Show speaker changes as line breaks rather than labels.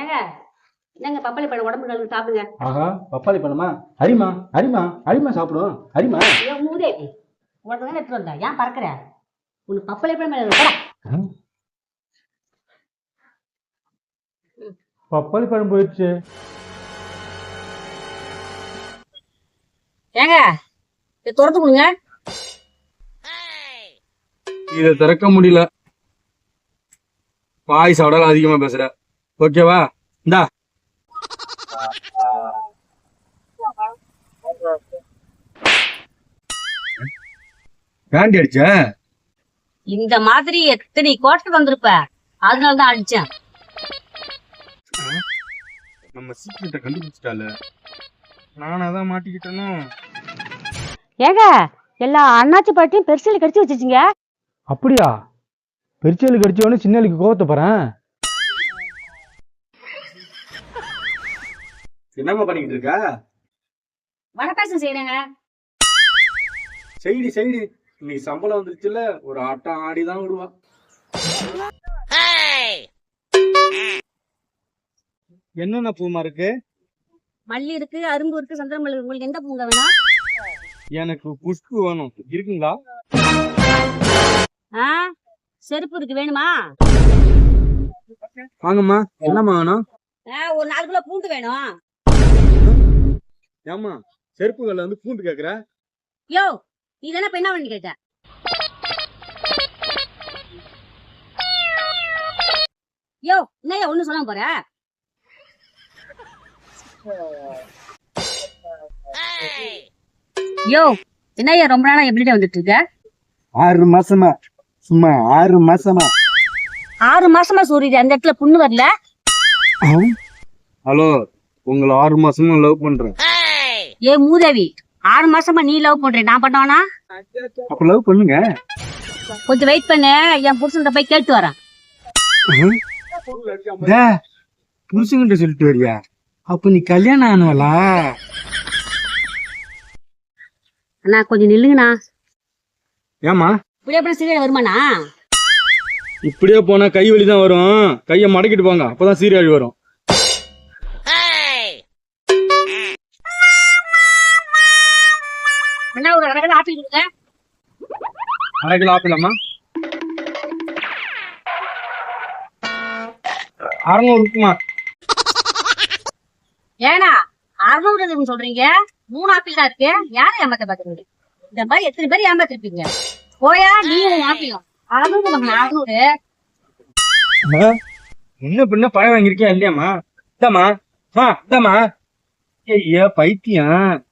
ஏங்க என்னங்க பப்பாளி பழம் உடம்பு நல்லது சாப்பிடுங்க.
ஆஹா பப்பாளி பழமா? அரிமா அரிமா அரிமா சாப்பிடும். அரிமா?
ஏன் மூதே உடனே எடுத்துட்டு வந்தேன். ஏன் பறக்குற? உனக்கு பப்பாளி பழம் மேல போடா.
பப்பாளி பழம் போயிடுச்சு.
ஏங்க இதை திறந்து கொடுங்க.
இதை திறக்க முடியல. வாய் சவடால அதிகமா பேசுற. ஓகேவா? இந்தா. காண்டி அடிச்ச?
இந்த மாதிரி எத்தனை கோட்டை வந்திருப்ப? அதனால தான் அடிச்சேன்.
நம்ம சீக்கிரத்தை கண்டுபிடிச்சிட்டால. நானா தான் மாட்டிக்கிட்டேனோ?
ஏங்க எல்லா அண்ணாச்சி பழத்தையும் பெருசில் கடிச்சு வச்சிருச்சிங்க.
அப்படியா? பெருச்சேலுக்கு அடிச்சவொடனே சின்னலுக்கு கோவத்தை போறேன்?
என்னம்மா பண்ணிக்கிட்டு இருக்க?
வடப்பாசம் செய்யறேங்க
செய்டி செய்டி. நீ சம்பளம் வந்துருச்சுல ஒரு ஆட்டம் ஆடிதான் விடுவா. என்னென்ன பூமா இருக்கு?
மல்லி இருக்கு அரும்பு இருக்கு சந்திரமல் இருக்கு. உங்களுக்கு எந்த பூங்க வேணும்?
எனக்கு புஷ்பு வேணும். இருக்குங்களா?
ஆ? செருப்பு இருக்கு வேணுமா?
வாங்கம்மா. என்னம்மா வேணும்?
ஆ, ஒரு நாலு கிலோ பூண்டு வேணும்.
ஏம்மா செருப்புகள்ல வந்து பூண்டு கேக்குற?
யோ நீ தானே பெண்ணா வேண்டி கேட்ட? யோ என்னய்யா ஒண்ணு சொல்லாம போற? யோ என்னய்யா ரொம்ப நாளா எப்படிடா வந்துட்டு இருக்க
ஆறு மாசமா சும்மா ஆறு மாசமா.
ஆறு மாசமா சூரிய அந்த இடத்துல புண்ணு வரல?
ஹலோ உங்களை ஆறு மாசமா லவ் பண்றேன்.
ஏ மூதேவி ஆறு மாசமா நீ லவ் பண்ற நான் பண்ணவானா?
அப்ப லவ் பண்ணுங்க.
கொஞ்சம் வெயிட் பண்ணு என் புருஷன் போய் கேட்டு வரேன்.
புருஷங்கிட்ட சொல்லிட்டு வரியா? அப்ப நீ கல்யாணம் ஆனவளா?
அண்ணா கொஞ்சம் நில்லுங்கண்ணா.
ஏமா
இப்படியே அப்புறம் சீரியல் வருமாண்ணா?
இப்படியே போனா கை வலி தான் வரும். கைய மடக்கிட்டு போங்க அப்பதான் சீரியல் வரும்.
அண்ணா ஒரு அரை ஆப்பிள் கொடுங்க.
அரை கிலோ ஆப்பிளாமா அறநூறு இருக்குமா?
ஏண்ணா அறுநூறு எதுக்கு சொல்றீங்க? மூணு ஆப்பிள் தான் இருக்கு. யாரை ஏமாத்த பாக்குறீங்க இந்த மாதிரி எத்தனை பேர் ஏமாத்திருப்பீங்க? போயா நீ ஆப்பிளும். அறுநூறு அறுநூறு.
என்ன பின்ன பழம் வாங்கியிருக்கியா இல்லையாம்மா? இதாம்மா ஆ இதாம்மா ஐயா பைத்தியம்.